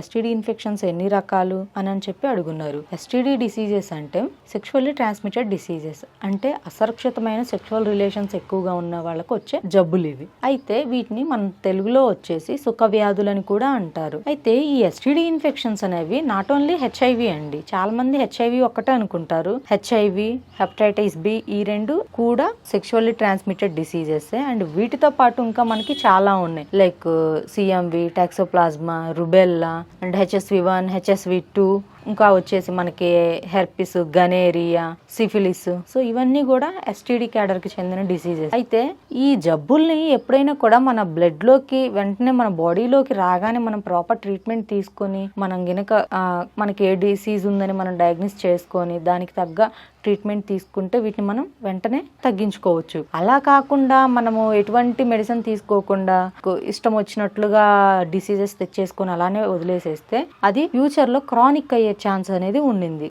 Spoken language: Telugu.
ఎస్టీడీ ఇన్ఫెక్షన్స్ ఎన్ని రకాలు అని అని చెప్పి అడుగున్నారు. ఎస్టీడీ డిసీజెస్ అంటే సెక్షువల్లీ ట్రాన్స్మిటెడ్ డిసీజెస్ అంటే అసురక్షితమైన సెక్షువల్ రిలేషన్స్ ఎక్కువగా ఉన్న వాళ్ళకు వచ్చే జబ్బులు ఇవి. అయితే వీటిని మన తెలుగులో వచ్చేసి సుఖ వ్యాధులని కూడా అంటారు. అయితే ఈ ఎస్టీడీ ఇన్ఫెక్షన్స్ అనేవి నాట్ ఓన్లీ హెచ్ఐవి అండి చాలా మంది హెచ్ఐవి ఒక్కటే అనుకుంటారు. హెచ్ఐవి హెపటైటిస్ బి ఈ రెండు కూడా సెక్షువల్లీ ట్రాన్స్మిటెడ్ డిసీజెస్ అండ్ వీటితో పాటు ఇంకా మనకి చాలా ఉన్నాయి. Like CMV toxoplasma rubella and HSV1, HSV2 ఇంకా వచ్చేసి మనకి హెర్పిస్ గనేరియా సిఫిలిస్. సో ఇవన్నీ కూడా ఎస్టీడీ క్యాడర్కి చెందిన డిసీజెస్ అయితే ఈ జబ్బుల్ని ఎప్పుడైనా కూడా మన బ్లడ్లోకి వెంటనే మన బాడీలోకి రాగానే మనం ప్రాపర్ ట్రీట్మెంట్ తీసుకొని మనం గినక మనకి ఏ డిసీజ్ ఉందని మనం డయాగ్నోస్ చేసుకొని దానికి తగ్గ ట్రీట్మెంట్ తీసుకుంటే వీటిని మనం వెంటనే తగ్గించుకోవచ్చు. అలా కాకుండా మనము ఎటువంటి మెడిసిన్ తీసుకోకుండా ఇష్టం వచ్చినట్లుగా డిసీజెస్ తెచ్చేసుకొని అలానే వదిలేసేస్తే అది ఫ్యూచర్లో క్రానిక్ అయ్యే ఛాన్స్ అనేది ఉండింది.